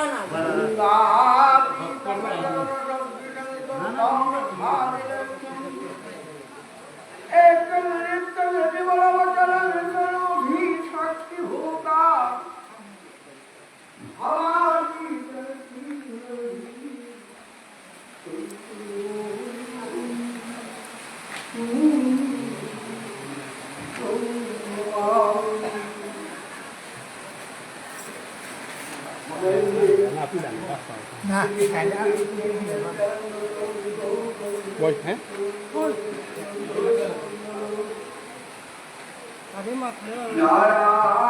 你了哪了 Dạ. Quay hả? Thôi. Đó đó.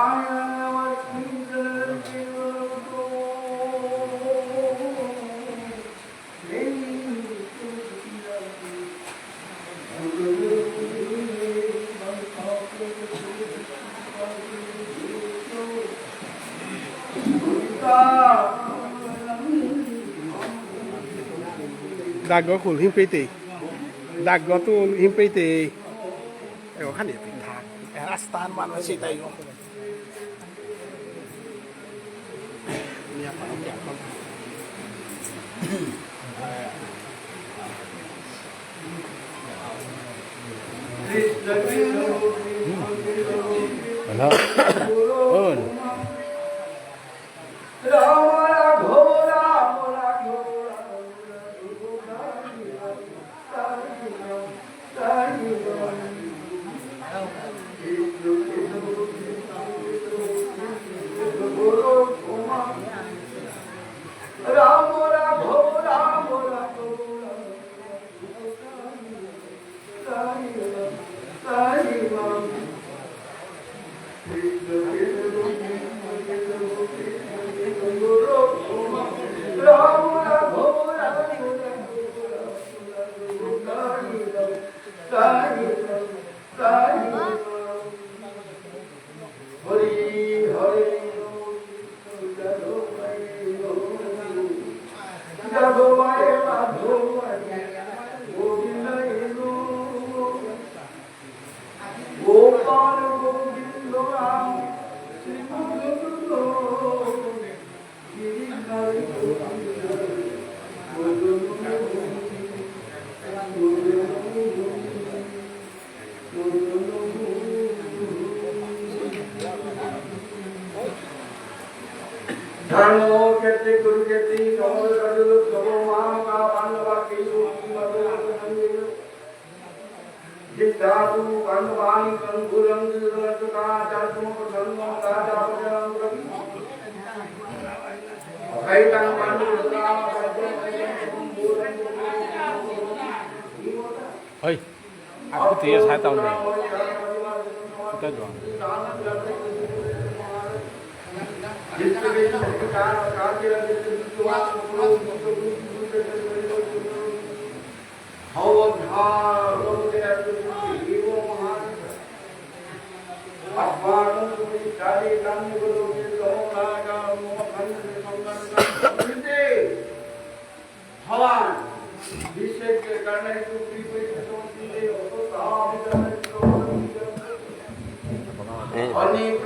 Dagokul Himpeite. Dagotul Himpeite. Eh, kan dia pintar. Era stan si sih tadi Ini apa? Ini apa? Hmm. Hello. भगवान विषय के करने को विपरीत सोचती है तो साबित है अनेक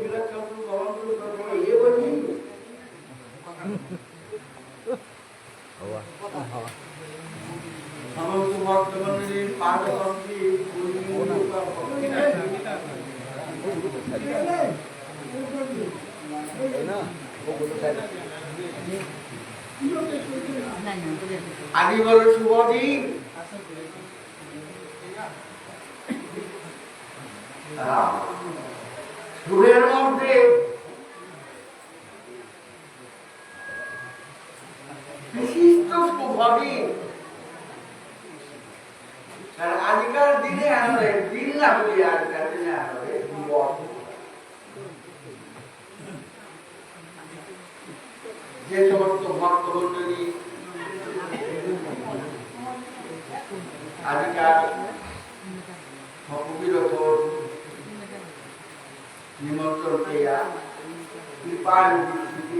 দিনে আমরা দিন না বলি আজকাল দিনে আমরা দিবস যে সমস্ত ভক্ত মন্ডলী আজকাল সপবিরত নিমন্ত্রণ পেয়া কৃপার বিস্তৃতি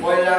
পয়লা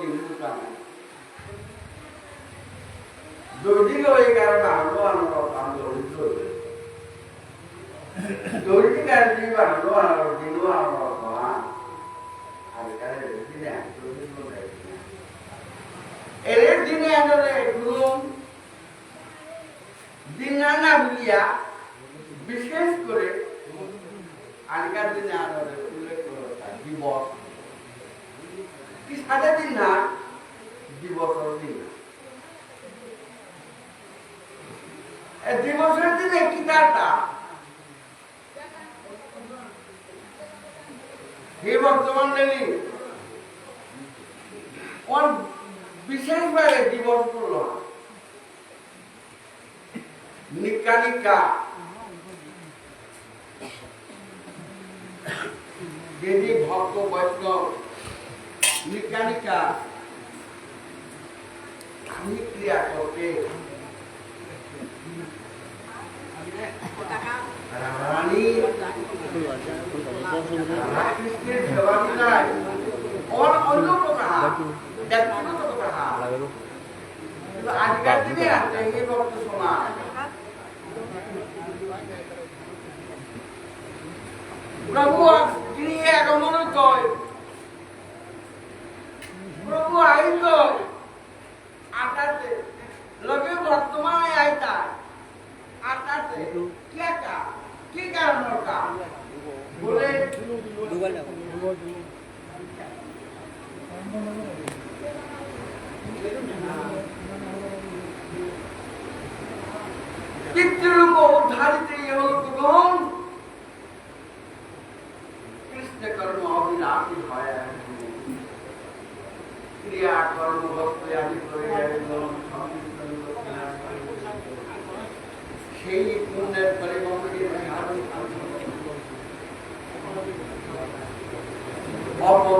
দুটা দৈনিক ওই কারণে আলো আনন্দ আন্দোলন চলবে দৈনিক দিয়ে আলো আনন্দ দিন দিনে এর দিনে আনলে গুরু দিন না বুলিয়া বিশেষ করে আগেকার দিনে আনলে উল্লেখ করা দিবস কি সাদা দিন না? দিবসের দিন দিবসের দিনে কি কাটা হে বর্তমান দেবী ওর বিশেষভাবে দিবস করল নিকা নিকা। দেবী ভক্ত বৈষ্ণব নিকা নিকা ক্রিয়া করতে রানী কৃষ্ণের সেবা বিদায় और অন্য প্রকার ব্যক্তিগত প্রকার কিন্তু আজকাল দিনে আছে এই ভক্ত সমাজ প্রভু তিনি আগমন কয় প্রভু আইল আটাতে লগে বর্তমানে আইতা আটাতে কে কা কি কারণ কা বলে পিতৃরূপ উদ্ধারিত ইহলোক গ্রহণ কৃষ্ণ কর্ম অবিনাশী হয় ক্রিয়া কর্ম ভক্ত আদি করে একদম সংকীর্তন করতে আসে। সেই পুণ্যের ফলে মন্দির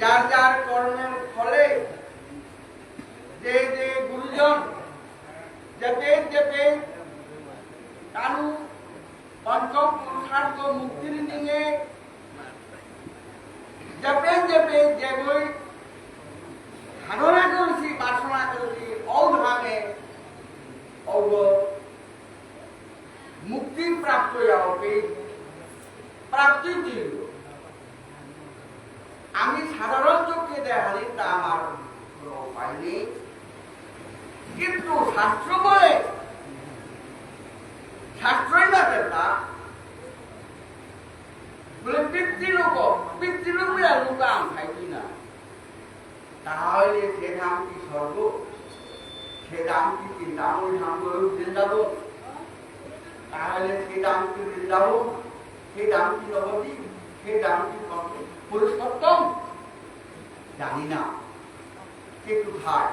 যার যার কর্মের ফলে যে যে গুরুজন যেতে যেতে কানু পঞ্চম পুরুষার্থ মুক্তির নিয়ে জপে জপে যে বই ধারণা করেছি বাসনা করেছি অভাবে অব মুক্তি প্রাপ্ত যাবে প্রাপ্তি দিল আমি সাধারণ চোখে দেখালি তা আমার কোনো উপায় নেই কিন্তু শাস্ত্র বলে শাস্ত্রই না তা বলে পিতৃলোক পিতৃলোকে আর লুকাম খাইছি না তাহলে সে ধাম কি স্বর্গ সে দাম কি চিন্তামণি ধাম করে বৃন্দাবন তাহলে সে দাম কি বৃন্দাবন সে দাম কি নবদ্বীপ সে দাম কি পুরুষোত্তম জানি না কে কোথায়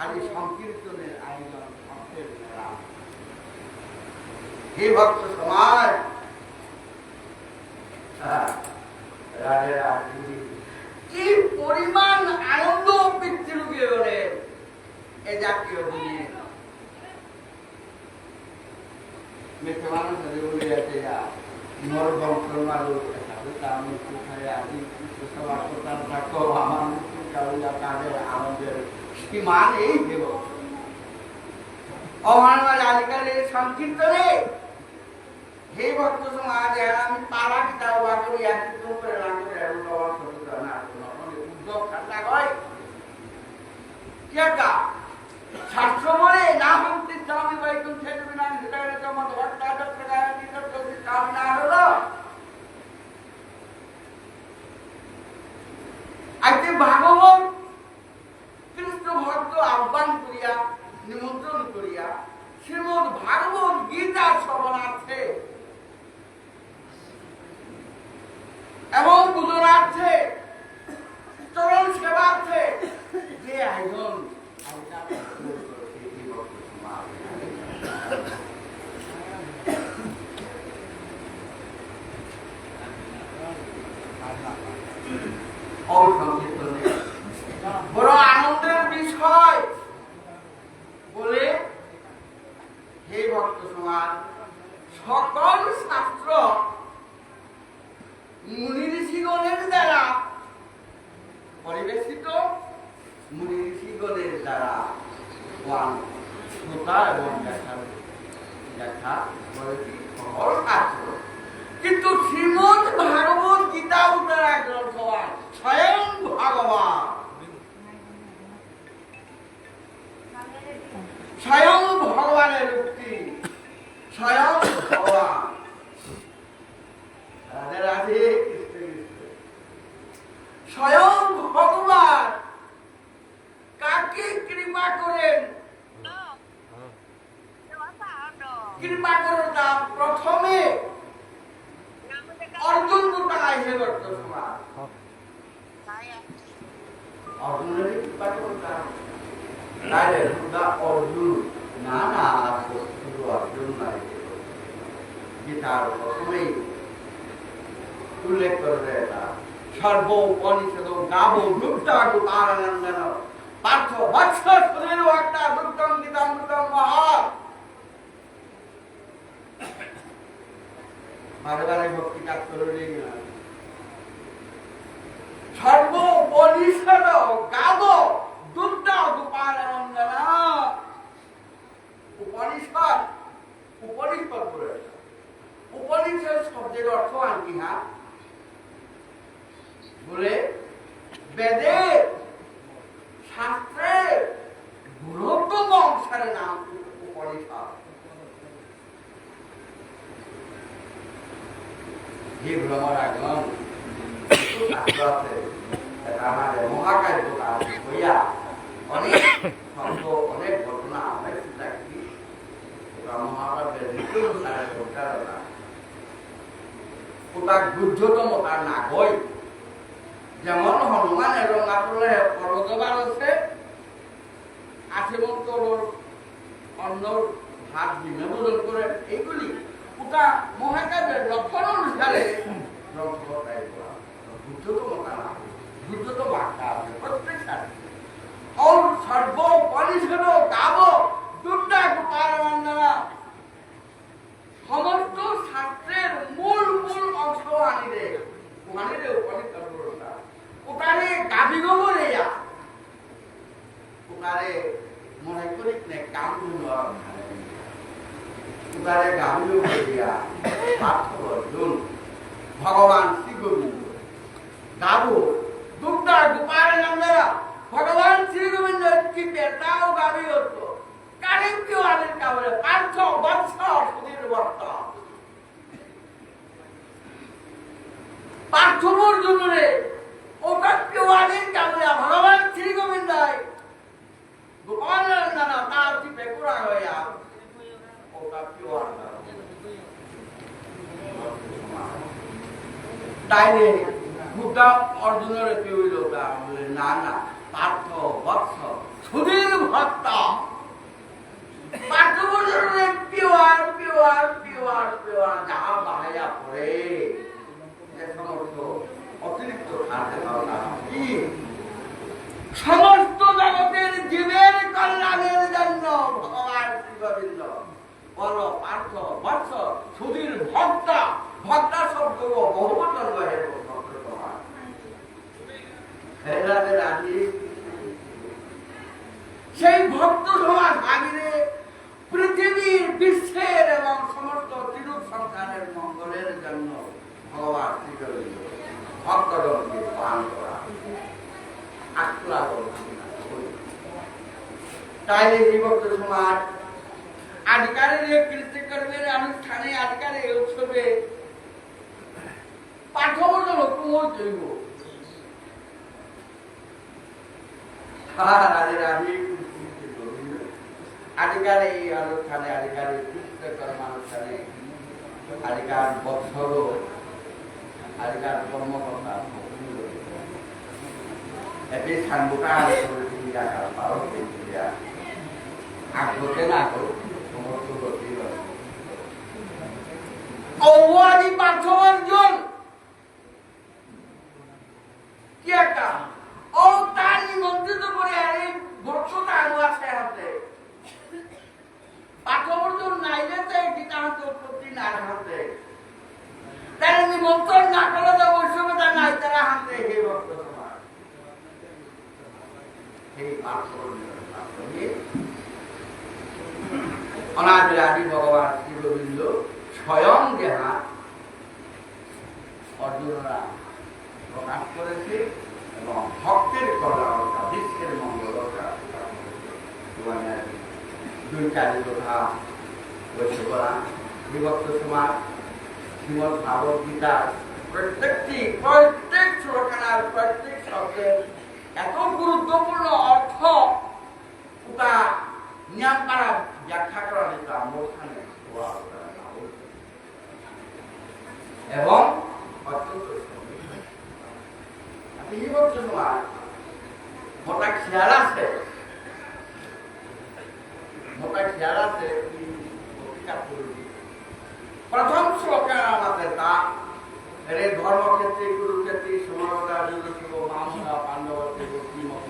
আজ এই সংকীর্তনের আয়োজন ভক্তের মেলা হে ভক্ত সমাজ। কি পরিমাণ আনন্দ হলে এ জাতীয় দিনে কাঁধে আমাদের সীমান এই দেব? অমানবাদ আজকালের সংকীর্তনে হে ভক্ত সমাজ আমি পাড়া কিতা বা করি একই করে রাখতে এবং বাবা ছোট না। উদ্যোগ ঠান্ডা হয় আজকে ভাগবত কৃষ্ণ ভক্ত আহ্বান করিয়া, নিমন্ত্রণ করিয়া শ্রীমদ ভাগবত গীতা শ্রবণার্থে এবং বুধনার্থে চরণ সেবার্থে যে আয়োজন করেছে এই ভক্ত সমাজ। অসংকীর্তনে বড় আনন্দের বিষয় বলে হে ভক্ত সমাজ সকল শাস্ত্র মুনি ঋষিগণের দ্বারা পরিবেশিত মুনি ঋষিগণের দ্বারা ওয়ান শ্রোতা এবং দেখা দেখা করেছি সকল শাস্ত্র কিন্তু শ্রীমদ ভাগবত গীতা উত্তরা গ্রন্থ স্বয়ং ভগবান স্বয়ং ভগবানের উক্তি স্বয়ং ভগবান রাধে রাধে কৃষ্ণ কৃষ্ণ স্বয়ং ভগবান কাকে কৃপা করেন কৃপা করতা প্রথমে অর্জুন টাকায় হে করত সমাজ অর্জুনের কৃপা করতা তাহলে সুদা অর্জুন না না শুধু অর্জুন নাই গীতার প্রথমেই উল্লেখ করবে এটা সর্ব উপনিষদ গাব দুগ্ধা গোপারানন্দন পার্থ বৎস সুধীর একটা দুগ্ধম গীতামৃতম মহা বারে বারে ভক্তি কাজ করে সর্ব উপনিষদ গাব দুগ্ধ গোপালানন্দন উপনিষদ উপনিষদ করে উপনিষদ শব্দের অর্থ আর কি হ্যাঁ বলে বেদের শাস্ত্রের গুরুত্বম অংশের নাম উপনিষদ হে ভ্রমরাগণ আমাদের মহাকাব্য কাজ হইয়া অনেক শব্দ অনেক ঘটনা আমরা দেখি মহাকাব্যের ঋতু প্রতারণা ওটা গুদ্ধতম তার না হয় যেমন হনুমান এবং আসলে পরজবার আছে আশীমন্ত অন্যর ভাত বিমে ভোজন করে এইগুলি ওটা মহাকাব্যের লক্ষণ অনুসারে গ্রন্থটাই করা গুদ্ধতম তা না গুদ্ধতম আটটা আছে প্রত্যেক অল সর্ব পরিষদ গাব দুটা পারমান না সমস্ত শাস্ত্রের মূল মূল অংশ আনিলে। আনিলে করোনা ওখানে গাভী গোবর এয়া ওখানে মনে করি নে কাম ওখানে গাবি গোবর অর্জুন ভগবান শ্রী গাবো দুর্গা গোপালনন্দনা ভগবান শ্রী গোবিন্দ কি পেটাও গাবি হতো কারেন কেউ আলেন কাবলে পার্থ বৎস সুধীর বর্ত পার্থমোর জন্য রে ওটা কেউ আলেন কাবলে ভগবান শ্রী গোবিন্দ গোপাল নানা তার কি পেকুরা হইয়া ওটা কেউ আনন্দ তাইলে ভূতা অর্জুনের পেইল তা বলে না না পার্থ বৎস সুধীর ভক্তা পার্থ বর্জনের পিওয়ার পিওয়ার পিওয়ার পিওয়ার যাহা বাহাইয়া পড়ে যে সমস্ত অতিরিক্ত খাদ্য খাওয়া কি সমস্ত জগতের জীবের কল্যাণের জন্য ভগবান শ্রী গোবিন্দ ভক্তা। ভক্তা সেই ভক্ত সমাজ ভাগিরে পৃথিবীর বিশ্বের এবং সমস্ত তিরুপ সংসারের মঙ্গলের জন্য ভগবান ভক্তগণকে পান করা। আত্মা তাইলে বিভক্ত সমাজ কৃতকর্মের অনুষ্ঠানে আজকালের এই উৎসবে পাঠবর্জন কুমোর জৈব। অনুষ্ঠানে আজকাল এই অনুষ্ঠানে আজকাল পারো দিয়া না করো সমস্ত গতি ঔয়াদি পার্থবর্জন কি একটা? ও তার নিমন্ত্রিত করে আরে বর্ষটা আরও আছে হাতে। পার্থবর্জন নাইলে তো, এটি তাহার উৎপত্তি না হাতে। তারা নিমন্ত্রণ না করে তো বৈষ্ণবতা নাই, তারা হাতে হে ভক্ত সমাজ সেই অনাদি ভগবান শ্রী গোবিন্দ স্বয়ং যাহা অর্জুনরা প্রকাশ করেছে এবং ভক্তের কল্যাণতা বিশ্বের মঙ্গলতা মানে দুই চারি কথা বলছে করা বিভক্ত সমাজ শ্রীমদ ভাগবত গীতার প্রত্যেকটি, প্রত্যেক শ্লোকার প্রত্যেক শব্দের এত গুরুত্বপূর্ণ অর্থ ওটা নিয়ম করা ব্যাখ্যা করা যেত অনুষ্ঠানে এবং এই মোটা খেয়াল আছে? প্রথম শ্লোকে আমাদের তা এর ধর্মক্ষেত্রে, কুরুক্ষেত্রে সমরতা যুগশিব মামসা পাণ্ডবতে গোপী মত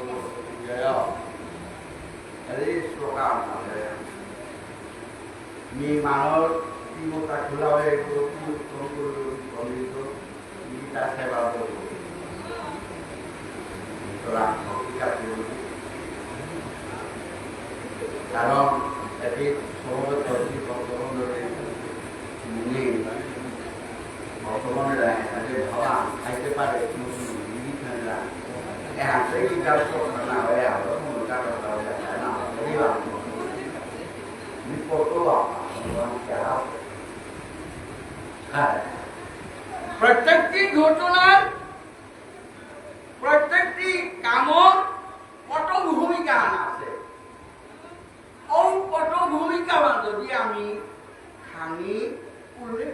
এই শ্লোকা আমাদের মেয়ে মানুষ খোলা হয়ে kita sewa mobil setelah mau tiga puluh kalau jadi sobat jadi sobat dari mungkin mau sobat dari nanti bahwa ada pada itu ini adalah yang saya kita sobat mana ya kalau mereka kalau ya karena ini lah ini foto lah orang jauh kan প্রত্যেকটি ঘটনার প্রত্যেকটি কামর পটভূমিকা আছে। ও পটভূমিকা যদি আমি খানি উল্লেখ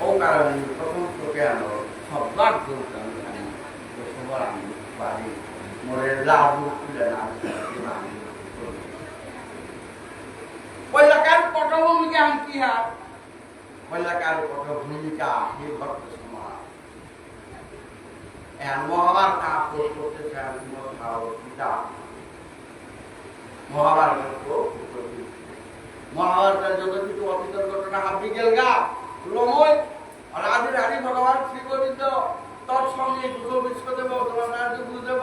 ও কারণে প্রথম সবার আমি বাড়ি মরে লাভ তুলে না পটভূমিকে আনকি আর কল্যাকার পটভূমিকা হে ভক্ত সমাজ। মহাবার কাপড় করতে চান পিতা। মহাবার মহাভারতের যত কিছু অতীত ঘটনা হাবি গেলগা রময় রাধে রাধে ভগবান শ্রী গোবিন্দ তৎসঙ্গে গুরু বিশ্ব দেব তোমার বুঝ দেব